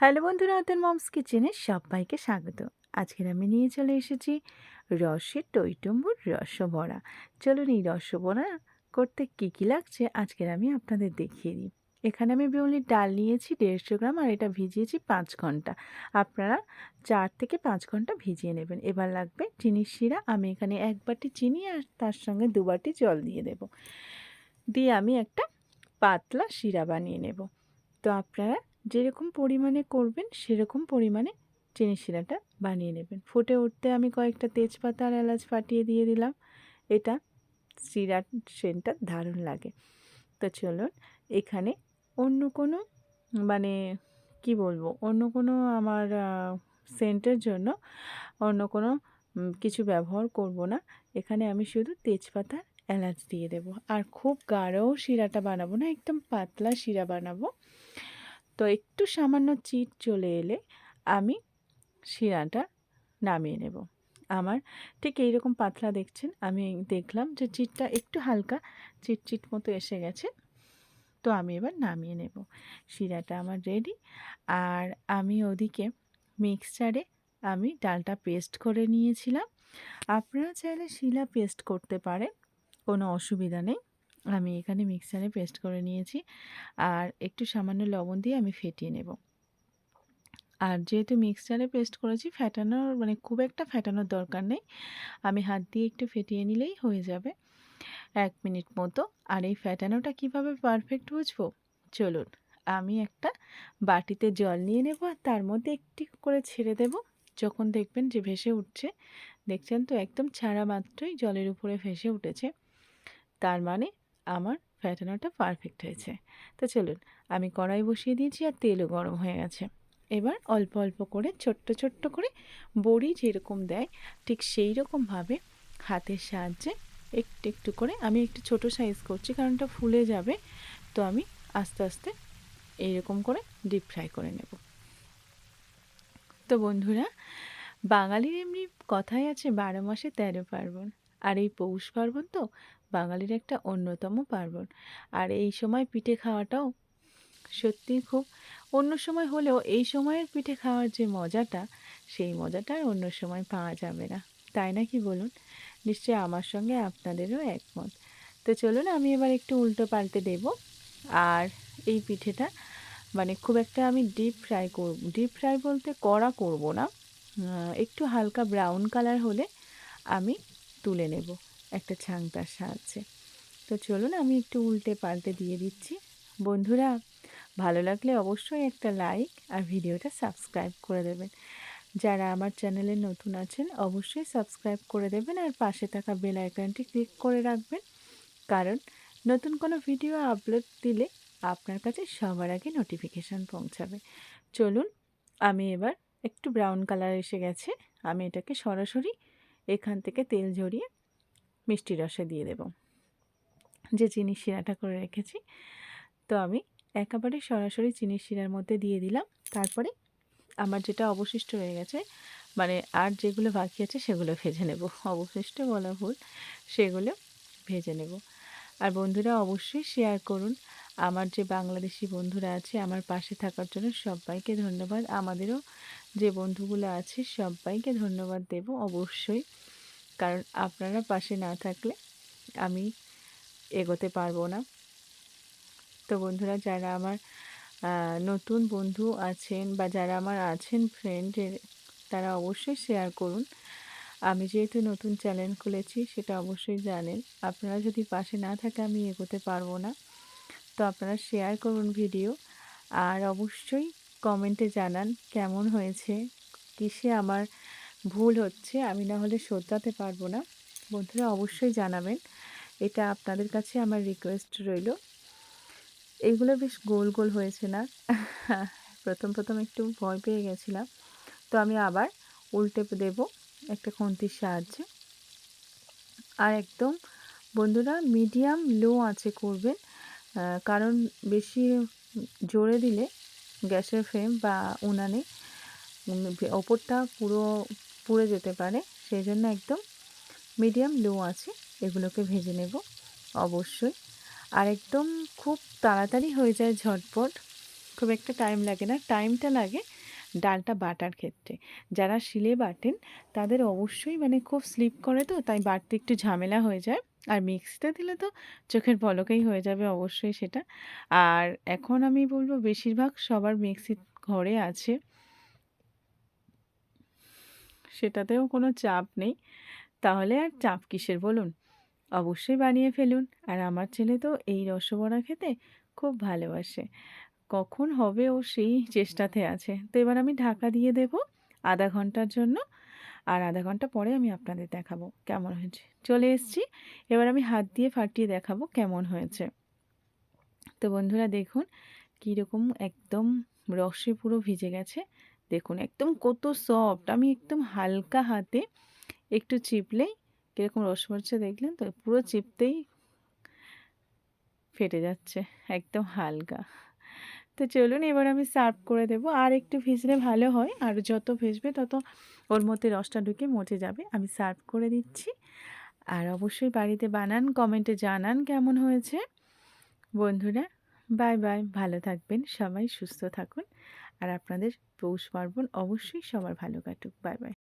Hello বন্ধুরা, ওদের moms কিচেনে সবাইকে স্বাগত। আজকের আমি নিয়ে চলে এসেছি রসের টইটম্বুর রসবড়া। চলুন এই রসবড়া করতে কী কী লাগছে আজকের আমি আপনাদের দেখিয়ে দিই। এখানে আমি বিউলির ডাল নিয়েছি দেড়শো গ্রাম আর এটা ভিজিয়েছি পাঁচ ঘণ্টা। আপনারা চার থেকে পাঁচ ঘণ্টা ভিজিয়ে নেবেন। এবার লাগবে চিনির শিরা। আমি এখানে এক বাটি চিনি আর তার সঙ্গে দু বাটি জল দিয়ে দেব। দিয়ে আমি একটা পাতলা শিরা বানিয়ে নেব। তো আপনারা যেরকম পরিমাণে করবেন, সেরকম পরিমাণে চিনি শিরাটা বানিয়ে নেবেন। ফুটে উঠতে আমি কয়েকটা তেজপাতা আর এলাচ ফাটিয়ে দিয়ে দিলাম। এটা শিরার সেন্টটা দারুণ লাগে। তো চলুন, এখানে অন্য কোনো মানে কি বলব, অন্য কোনো আমার সেন্টের জন্য অন্য কোনো কিছু ব্যবহার করব না। এখানে আমি শুধু তেজপাতা, এলাচ দিয়ে দেব। আর খুব গাঢ় শিরাটা বানাবো না, একদম পাতলা শিরা বানাবো। তো একটু সামান্য চিট চলে এলে আমি শিরাটা নামিয়ে নেব। আমার ঠিক এইরকম পাতলা দেখছেন, আমি দেখলাম যে চিটটা একটু হালকা চিট চিট মতো এসে গেছে। তো আমি এবার নামিয়ে নেব। শিরাটা আমার রেডি আর আমি ওদিকে মিক্সচারে আমি ডালটা পেস্ট করে নিয়েছিলাম। আপনারা চাইলে শিলা পেস্ট করতে পারেন, কোনো অসুবিধা নেই। আমি এখানে মিক্সারে পেস্ট করে নিয়েছি। আর একটু সামান্য লবণ দিয়ে আমি ফেটিয়ে নেব। আর যেহেতু মিক্সচারে পেস্ট করেছি ফ্যাটানোর মানে খুব একটা ফ্যাটানোর দরকার নেই। আমি হাত দিয়ে একটু ফেটিয়ে নিলেই হয়ে যাবে এক মিনিট মতো। আর এই ফ্যাটানোটা কীভাবে পারফেক্ট বুঝব? চলুন, আমি একটা বাটিতে জল নিয়ে নেব আর তার মধ্যে একটি করে ছেড়ে দেব। যখন দেখবেন যে ভেসে উঠছে, দেখছেন তো একদম ছাড়া মাত্রই জলের উপরে ভেসে উঠেছে। তার মানে আমার ফ্যাটানোটা পারফেক্ট হয়েছে। তো চলুন, আমি কড়াই বসিয়ে দিয়েছি আর তেলও গরম হয়ে গেছে। এবার অল্প অল্প করে, ছোট্ট ছোট্ট করে বড়ি যেরকম দেয়, ঠিক সেই রকমভাবে হাতের সাহায্যে একটু একটু করে আমি একটু ছোট সাইজ করছি কারণ ওটা ফুলে যাবে। তো আমি আস্তে আস্তে এইরকম করে ডিপ ফ্রাই করে নেব। তো বন্ধুরা, বাঙালির এমনি কথাই আছে, বারো মাসে তেরো পার্বণ। আর এই পৌষ পার্বণ তো বাঙালির একটা অন্যতম পার্বণ। আর এই সময় পিঠে খাওয়াটাও সত্যি খুব অন্য সময় হলেও এই সময়ের পিঠে খাওয়ার যে মজাটা, সেই মজাটা আর অন্য সময় পাওয়া যাবে না। তাই না কি বলুন? নিশ্চয়ই আমার সঙ্গে আপনাদেরও একমত। তো চলুন আমি এবার একটু উল্টো পাল্টে দেব। আর এই পিঠেটা মানে খুব একটা আমি ডিপ ফ্রাই করব ডিপ ফ্রাই বলতে কড়া করব না। একটু হালকা ব্রাউন কালার হলে আমি তুলে নেব, একটা ছাংটার সাহায্যে। তো চলুন আমি একটু উল্টে পাল্টে দিয়ে দিচ্ছি। বন্ধুরা, ভালো লাগলে অবশ্যই একটা লাইক আর ভিডিওটা সাবস্ক্রাইব করে দেবেন। যারা আমার চ্যানেলে নতুন আছেন, অবশ্যই সাবস্ক্রাইব করে দেবেন আর পাশে থাকা বেল আইকনটি ক্লিক করে রাখবেন। কারণ নতুন কোনো ভিডিও আপলোড দিলে আপনার কাছে সবার আগে নোটিফিকেশান পৌঁছাবে। চলুন, আমি এবার একটু ব্রাউন কালার এসে গেছে। আমি এটাকে সরাসরি এখান থেকে তেল ঝরিয়ে মিষ্টি রসে দিয়ে দেব। যে চিনি শিরাটা করে রেখেছি, তো আমি একেবারে সরাসরি চিনি শিরার মধ্যে দিয়ে দিলাম। তারপরে আমার যেটা অবশিষ্ট রয়ে গেছে মানে আর যেগুলো বাকি আছে সেগুলো ভেজে নেব। অবশিষ্ট বলা ভুল, সেগুলো ভেজে নেব। আর বন্ধুরা অবশ্যই শেয়ার করুন। আমার যে বাংলাদেশি বন্ধুরা আছে, আমার পাশে থাকার জন্য সবাইকে ধন্যবাদ। আমাদেরও যে বন্ধুগুলো আছে, সবাইকে ধন্যবাদ দেব অবশ্যই। কারণ আপনারা পাশে না থাকলে আমি এগোতে পারব না। তো বন্ধুরা, যারা আমার নতুন বন্ধু আছেন বা যারা আমার আছেন ফ্রেন্ডের তারা অবশ্যই শেয়ার করুন। আমি যেহেতু নতুন চ্যানেল খুলেছি, সেটা অবশ্যই জানেন। আপনারা যদি পাশে না থাকে, আমি এগোতে পারব না। তো আপনারা শেয়ার করুন ভিডিও আর অবশ্যই কমেন্টে জানান কেমন হয়েছে, কিসে আমার ভুল হচ্ছে, আমি না হলে শোধরাতে পারব না। বন্ধুরা অবশ্যই জানাবেন, এটা আপনাদের কাছে আমার রিকোয়েস্ট রইল। এইগুলো বেশ গোল গোল হয়েছে না? প্রথম প্রথম একটু ভয় পেয়ে গেছিলাম। তো আমি আবার উল্টে দেব একটা খুন্তির সাহায্যে। আর একদম, বন্ধুরা মিডিয়াম লো আছে, করবেন। কারণ বেশি জোরে দিলে গ্যাসের ফ্লেম বা উনানে ওপরটা পুরো পুড়ে যেতে পারে। সেই জন্য একদম মিডিয়াম, লো আছে। এগুলোকে ভেজে নেব অবশ্যই। আর একদম খুব তাড়াতাড়ি হয়ে যায় ঝটপট। খুব একটা টাইম লাগে না। টাইমটা লাগে ডালটা বাটার ক্ষেত্রে। যারা শিলে বাটেন, তাদের অবশ্যই মানে খুব স্লিপ করে তো, তাই বাটতে একটু ঝামেলা হয়ে যায়। আর মিক্সিতে দিলে তো চোখের পলকেই হয়ে যাবে অবশ্যই সেটা। আর এখন আমি বলব বেশিরভাগ সবার মিক্সি ঘরে আছে। সেটাতেও কোনো চাপ নেই। তাহলে আর চাপ কিসের বলুন? অবশ্যই বানিয়ে ফেলুন। আর আমার ছেলে তো এই রসবড়া খেতে খুব ভালোবাসে। কখন হবে ও সেই চেষ্টাতে আছে। তো এবার আমি ঢাকা দিয়ে দেব আধা ঘণ্টার জন্য। আর আধা ঘণ্টা পরে আমি আপনাদের দেখাবো কেমন হয়েছে। চলে এসেছি, এবার আমি হাত দিয়ে ফাটিয়ে দেখাবো কেমন হয়েছে। তো বন্ধুরা দেখুন, কীরকম একদম রসে পুরো ভিজে গেছে। দেখুন, একদম কত সফট আমি একদম হালকা হাতে একটু চিপলেই কীরকম রস পড়ছে দেখলেন তো, পুরো চিপতেই ফেটে যাচ্ছে, একদম হালকা। তো চলুন, এবার আমি সার্ভ করে দেব। আর একটু ভিজলে ভালো হয়, আর যত ভিজবে তত ওর মধ্যে রসটা ঢুকে মচে যাবে। আমি সার্ভ করে দিচ্ছি। আর অবশ্যই বাড়িতে বানান, কমেন্টে জানান কেমন হয়েছে। বন্ধুরা, বাই বাই, ভালো থাকবেন, সবাই সুস্থ থাকুন। আর আপনাদের পৌষ পার্বণ অবশ্যই সবার ভালো কাটুক। Bye bye.